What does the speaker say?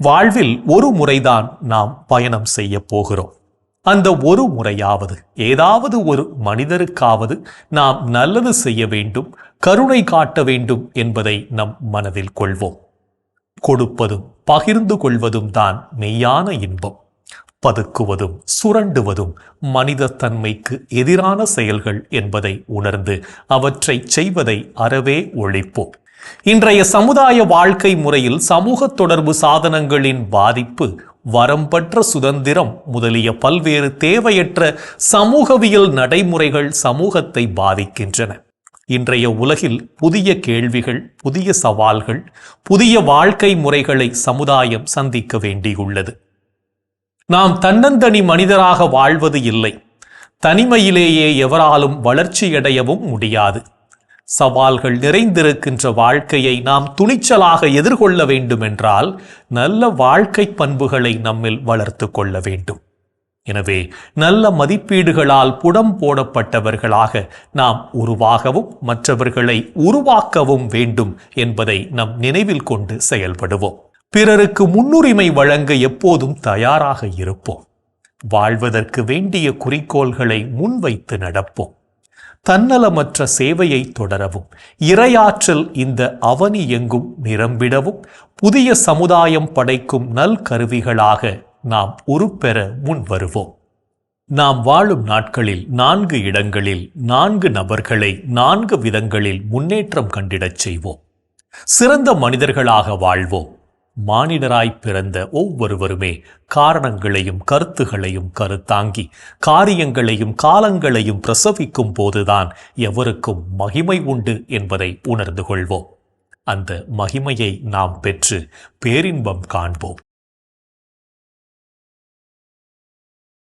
வாழ்வில் ஒரு முறைதான் நாம் பயணம் செய்ய போகிறோம். அந்த ஒரு முறையாவது ஏதாவது ஒரு மனிதருக்காவது நாம் நல்லது செய்ய வேண்டும் கருணை காட்ட வேண்டும் என்பதை நம் மனதில் கொள்வோம். கொடுப்பதும் பகிர்ந்து கொள்வதும் தான் மெய்யான இன்பம். பதுக்குவதும் சுரண்டுவதும் மனிதத்தன்மைக்கு எதிரான செயல்கள் என்பதை உணர்ந்து அவற்றை செய்வதை அறவே ஒழிப்போம். இன்றைய சமுதாய வாழ்க்கை முறையில் சமூக தொடர்பு சாதனங்களின் பாதிப்பு வரம்பற்ற சுதந்திரம் முதலிய பல்வேறு தேவையற்ற சமூகவியல் நடைமுறைகள் சமூகத்தை பாதிக்கின்றன. இன்றைய உலகில் புதிய கேள்விகள் புதிய சவால்கள் புதிய வாழ்க்கை முறைகளை சமுதாயம் சந்திக்க வேண்டியுள்ளது. நாம் தன்னந்தனி மனிதராக வாழ்வது இல்லை. தனிமையிலேயே எவராலும் வளர்ச்சியடையவும் முடியாது. சவால்கள் நிறைந்திருக்கின்ற வாழ்க்கையை நாம் துணிச்சலாக எதிர்கொள்ள வேண்டுமென்றால் நல்ல வாழ்க்கை பண்புகளை நம்மில் வளர்த்து கொள்ள வேண்டும். எனவே நல்ல மதிப்பீடுகளால் புடம் போடப்பட்டவர்களாக நாம் உருவாகவும் மற்றவர்களை உருவாக்கவும் வேண்டும் என்பதை நம் நினைவில் கொண்டு செயல்படுவோம். பிறருக்கு முன்னுரிமை வழங்க எப்போதும் தயாராக இருப்போம். வாழ்வதற்கு வேண்டிய குறிக்கோள்களை முன்வைத்து நடப்போம். தன்னலமற்ற சேவையை தொடரவும் இரையாற்றல் இந்த அவனி எங்கும் நிரம்பிடவும் புதிய சமுதாயம் படைக்கும் நல் கருவிகளாக நாம் உருப்பெற முன் வருவோம். நாம் வாழும் நாட்களில் நான்கு இடங்களில் நான்கு நபர்களை நான்கு விதங்களில் முன்னேற்றம் கண்டிடச் செய்வோம். சிறந்த மனிதர்களாக வாழ்வோம். மானிடராய் பிறந்த ஒவ்வொருவருமே காரணங்களையும் கருத்துகளையும் கருத்தாங்கி காரியங்களையும் காலங்களையும் பிரசவிக்கும் போதுதான் எவருக்கும் மகிமை உண்டு என்பதை உணர்ந்து கொள்வோம். அந்த மகிமையை நாம் பெற்று பேரின்பம் காண்போம்.